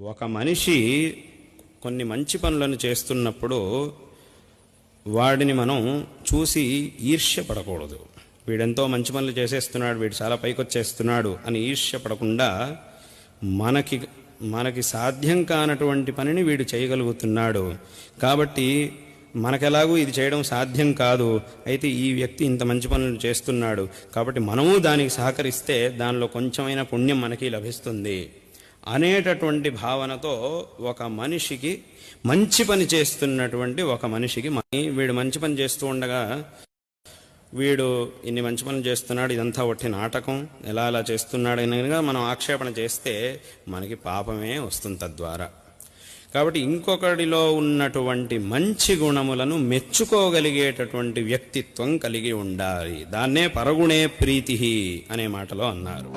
ఒక మనిషి కొన్ని మంచి పనులను చేస్తున్నప్పుడు వాడిని మనం చూసి ఈర్ష్య పడకూడదు వీడెంతో మంచి పనులు చేసేస్తున్నాడు వీడు చాలా పైకొచ్చేస్తున్నాడు అని ఈర్ష్య పడకుండా మనకి మనకి సాధ్యం కానటువంటి పనిని వీడు చేయగలుగుతున్నాడు. కాబట్టి మనకెలాగూ ఇది చేయడం సాధ్యం కాదు. అయితే ఈ వ్యక్తి ఇంత మంచి పనులు చేస్తున్నాడు. కాబట్టి మనము దానికి సహకరిస్తే దానిలో కొంచెమైనా పుణ్యం మనకి లభిస్తుంది. అనేటటువంటి భావనతో ఒక మనిషికి మంచి పని చేస్తున్నటువంటి ఒక మనిషికి వీడు మంచి పని చేస్తూ ఉండగా వీడు ఇన్ని మంచి పనులు చేస్తున్నాడు ఇదంతా ఒట్టి నాటకం ఎలా అలా చేస్తున్నాడు అని మనం ఆక్షేపణ చేస్తే మనకి పాపమే వస్తుంది తద్వారా. కాబట్టి ఇంకొకడిలో ఉన్నటువంటి మంచి గుణములను మెచ్చుకోగలిగేటటువంటి వ్యక్తిత్వం కలిగి ఉండాలి. దాన్నే పరగుణే ప్రీతి అనే మాటలో అన్నారు.